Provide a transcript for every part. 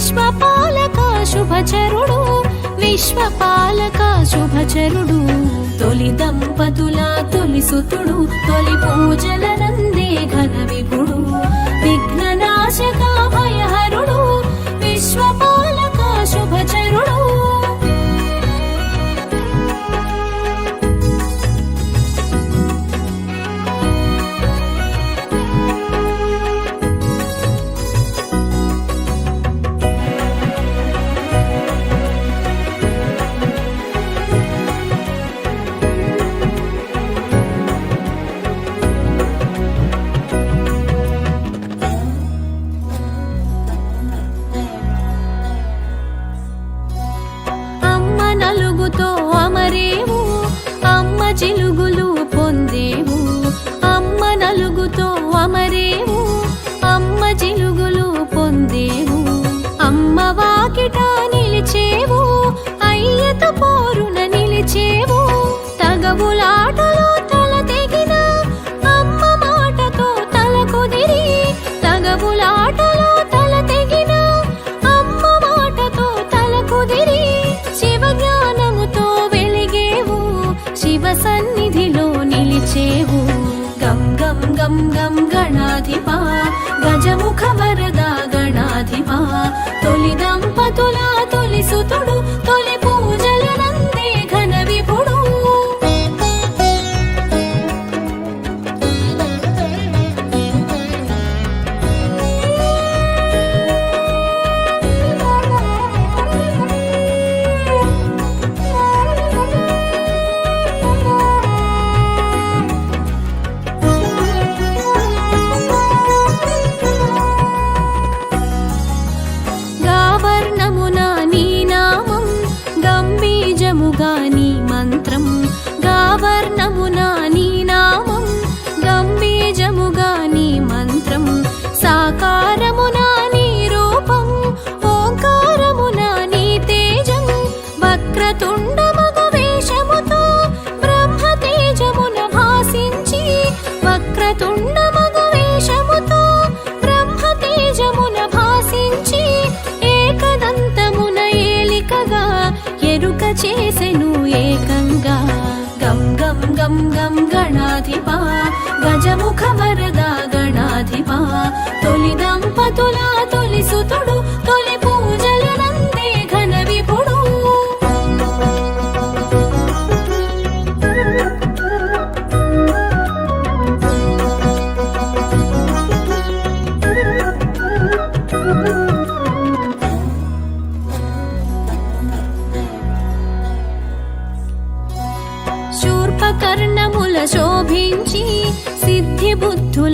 విశ్వపాలక శుభచరుడు విశ్వపాలక శుభచరుడు. తొలి దంపతుల తొలి సుతుడు తొలి పూజల నందే ఘన విఘ్ననాశక భయహరుడు విశ్వపా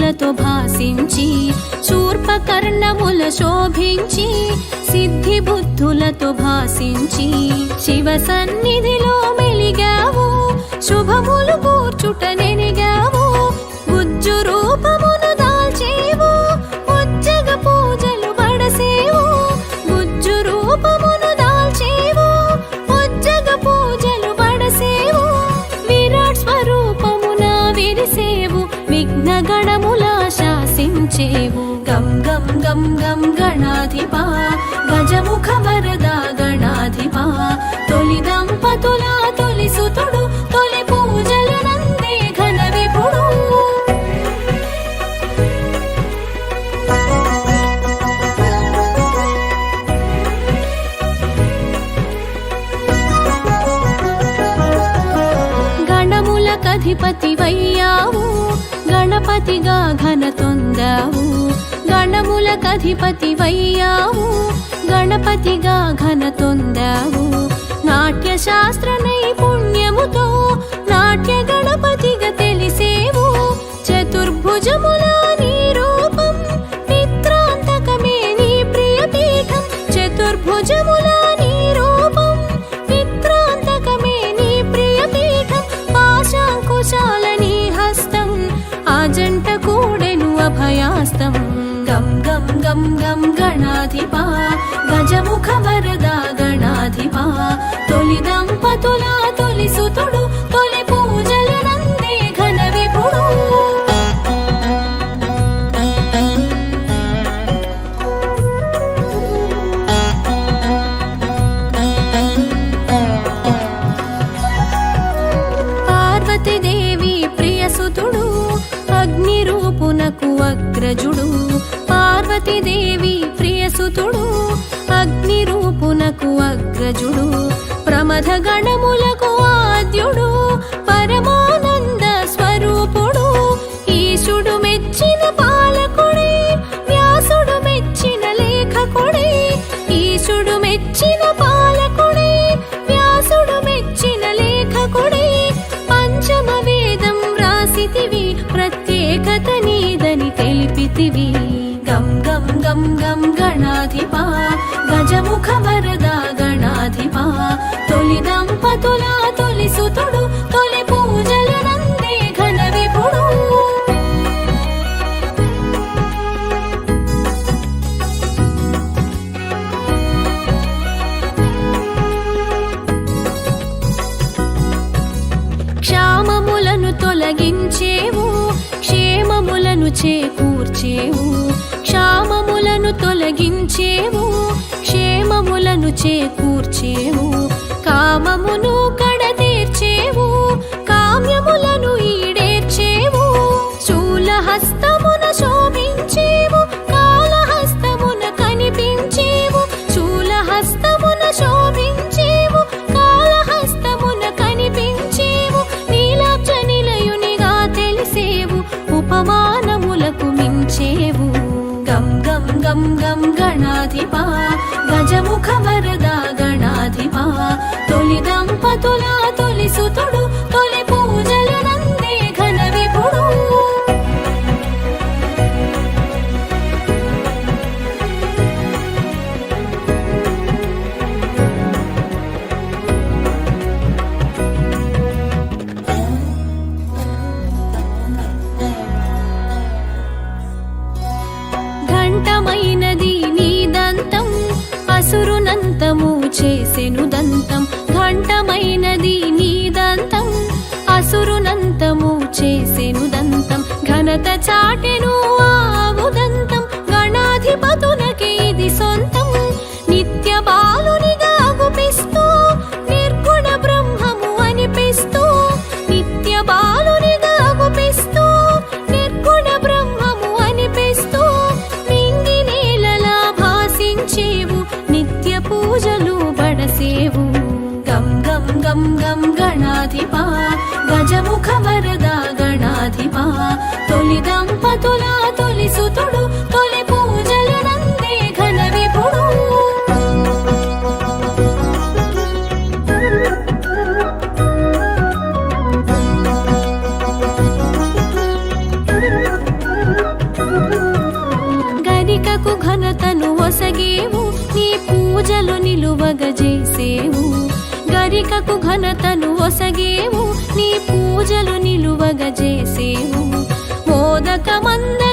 సిద్ధిలతో భాసించి శూర్పకర్ణముల శోభించి సిద్ధి బుద్ధులతో భాసించి శివ సన్నిధిలో మెలిగావు శుభములు కూర్చుట నెనిగావు మార్చేవు గం గం గం గం గణాధిప గణపతిగా ఘనతొందావు. గణములకధిపతి వయ్యావు గణపతిగా ఘనతొందావు. నాట్యశాస్త్ర నైపుణ్యముతో నాట్య గణపతిగా తెలిసేవు. చతుర్భుజములో నీరజుడు పార్వతీదేవి ప్రియసుతుడు అగ్ని రూపునకు అగ్రజుడు ప్రమథ గణములకు ఆద్యుడు. శక్తివి గం గం గం గం గణాధిపా. గజముఖ వరద గణాధిపా. తొలి దంపతులా తొలగించేవు క్షేమములను చేకూర్చేవు కామమును తొలసుతో నిలువగజేసేవు. గరికకు ఘనతను ఒసగేవు. నీ పూజలు నిలువగజేసేవు. మోదకమంద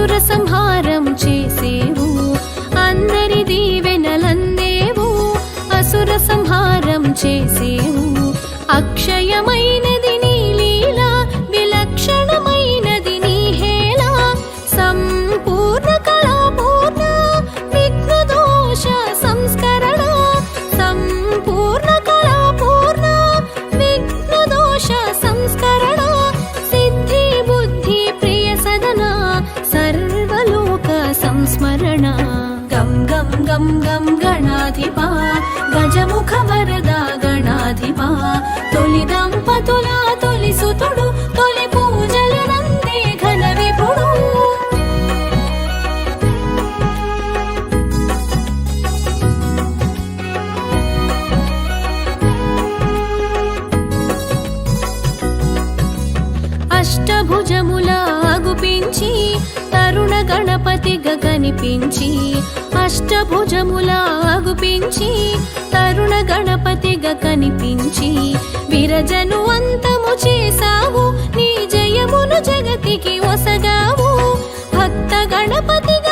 అసుర సంహారం చేసేవు. అందరి దీవెనలందేవు అసుర సంహారం చేసేవు. అక్షయమ గం గణాధిపా గజముఖ వరద గణాధిపా. తొలి దంపతుల తొలి సుతుడు గణపతిగా కనిపించి అష్టభుజముల అగుపించి తరుణ గణపతిగా కనిపించి విరజను అంతము చేశావు నీ జయమును జగతికి ఒసగావు భక్త గణపతిగా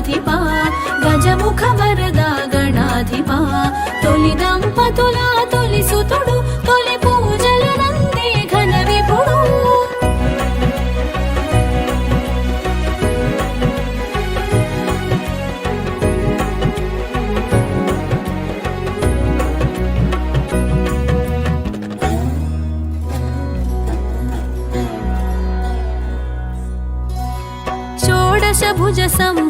గణాధిపా గజముఖ వరద గణాధిపా. తొలి దంపతుల తొలి సుతుడు తొలి పూజల నందే ఘన విపుడు భుజ సంభూత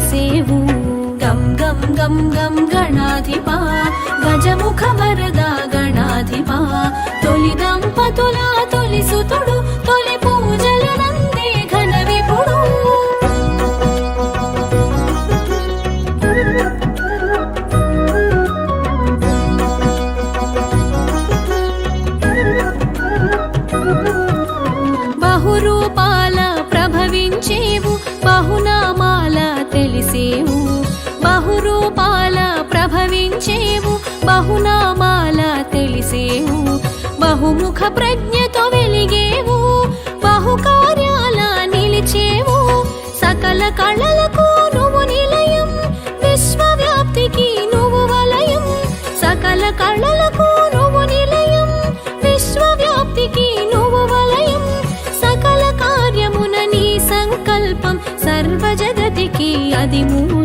శూలపాశముల మెరిసేవు గం గం గం గం గణాధిపా. గజముఖ వరద గణాధిపా. తొలి దంపతుల చేవు బహునామాల తెలిసేవు బహుముఖ ప్రజ్ఞతో వెలిగేవు బహుకార్యాల నిలిచేవు సకల కళలకు నువ్వు నిలయం విశ్వవ్యాప్తికి నువ్వు వలయం సకల కళలకు నువ్వు నిలయం విశ్వవ్యాప్తికి నువ్వు వలయం సకల కార్యమున నీ సంకల్పం సర్వ జగతికి అది మూలం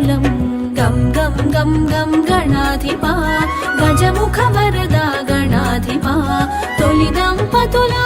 గం గం గణాధిపా గజముఖ వరద గణాధిపా తొలి దంపతులా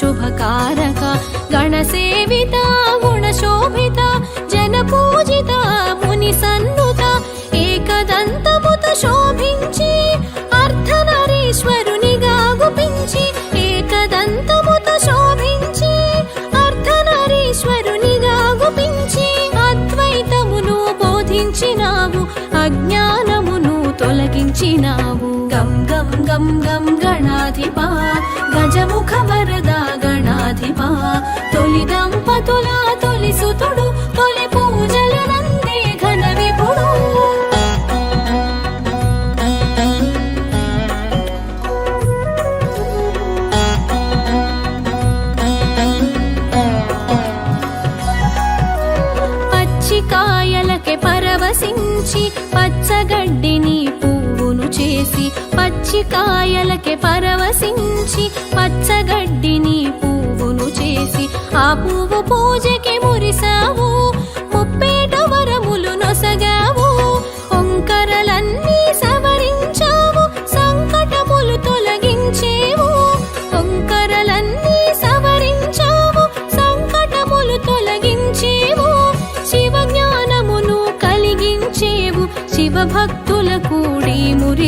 శుభకారక గణసేవిత గుణశోభిత జన పూజిత ముని సన్నుత ఏకదంతముత శోభించి అర్ధనరీశ్వరునిగా గుపించి ఏకదంతముత శోభించి అర్ధనరీశ్వరునిగా గుపించి అద్వైతమును బోధించినావు అజ్ఞానమును తొలగించినావు గం గం గం గం గణాధిపా గజముఖ గొప్ప తొలి దంపతుల తొలి సుతుడు తొలి పూజల నంది ఘన విపుడు పచ్చికాయలకి పరవశించి పచ్చగడ్డిని చేసి పచ్చికాయలకే పరవశించి పచ్చగడ్డిని పువ్వును చేసి ఆ పువ్వు పూజకి మురిసావు.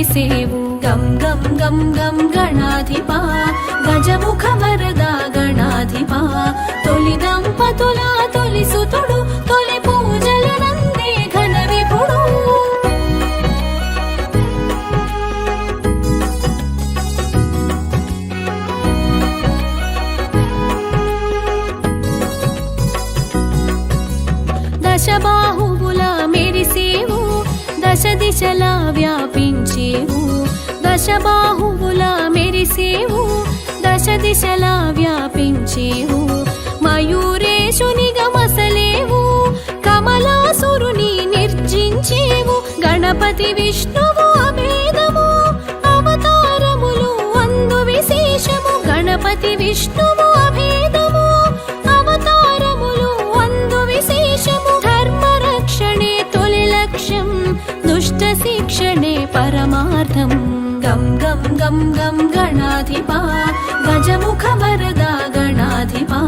మురిసేవు గం గం గం గం గణాధిపా గణపతి విష్ణువు అభేదము అవతారములు అందు విశేషము. గణపతి విష్ణువు అభేదము అవతారములు అందు విశేషము. ధర్మ రక్షణే తొలి లక్ష్యం దుష్ట శిక్షణే పరమార్థం. గం గం గం గం గణాధిపా గజముఖ వరద గణాధిపా.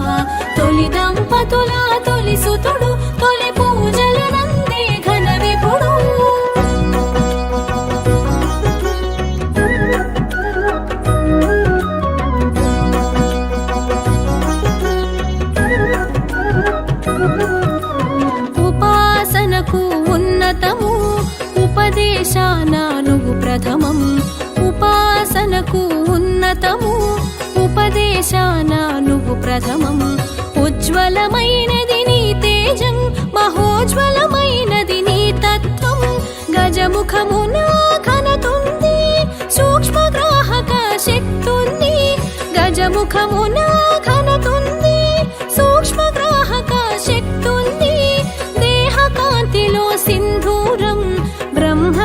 తొలి దంపతుల తొలి సుతుడు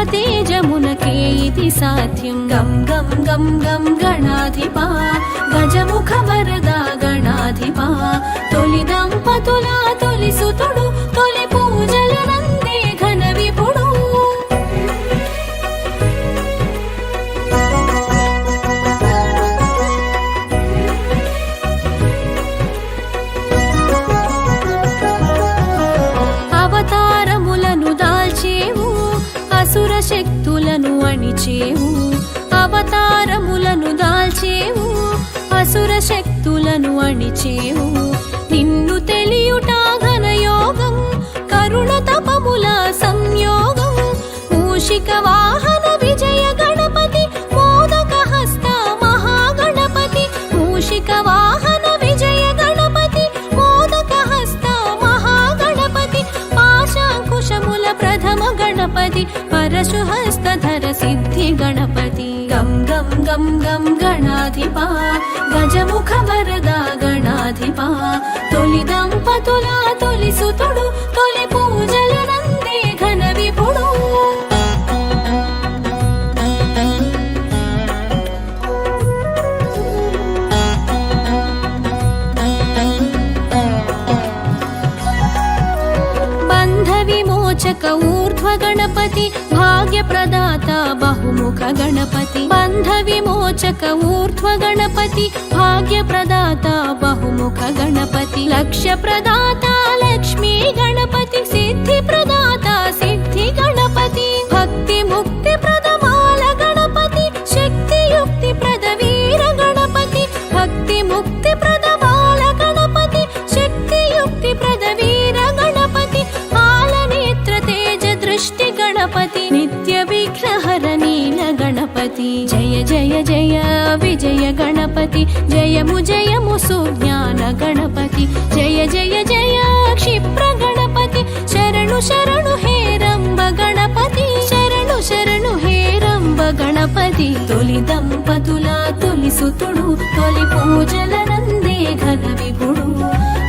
తేజమునకే ఇది సాధ్యం. గం గం గం గం గణాధిపా గజముఖ వరద గణాధిపా తొలి దంపతుల తొలి సుతు శక్తులను అణిచేవు. నిన్ను తెలియుట ఘనయోగం కరుణ తపముల సంయోగం. మూషిక వాహన విజయ గణపతి మోదక హస్త మహాగణపతి. మూషిక వాహన విజయ గణపతి మోదక హస్త మహాగణపతి. పాశాంకుశముల ప్రథమ గణపతి పరశు హస్తధర సిద్ధి గణపతి. గం గం గం గం గణాధిపా గజముఖ వరద గణాధిపా. తొలి దంపతుల తొలి సుతుడు తొలి పూజల నందే ఘన విపుడు బంధ విమోచక ఊర్ధ్వ గణపతి భాగ్య ప్రదాత బహుముఖ గణపతి బంధ విమోచక ఊర్ధ్వ గణపతి భాగ్య ప్రదాత బహుముఖ గణపతి లక్ష్య ప్రదాత లక్ష్మీ గణపతి సిద్ధి ప్రదాత సిద్ధి గణపతి భక్తి ముక్తి జయ జయ జయ విజయ గణపతి జయము జయము సుజ్ఞాన గణపతి జయ జయ జయ క్షిప్ర గణపతి శరణు శరణు హే రంబ గణపతి శరణు శరణు హే రంబ గణపతి. తొలి దంపతుల తొలి సుతుడు తొలి పూజల నందే ఘన విపుడు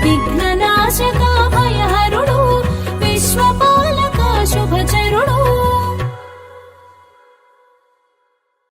విఘ్ననాశక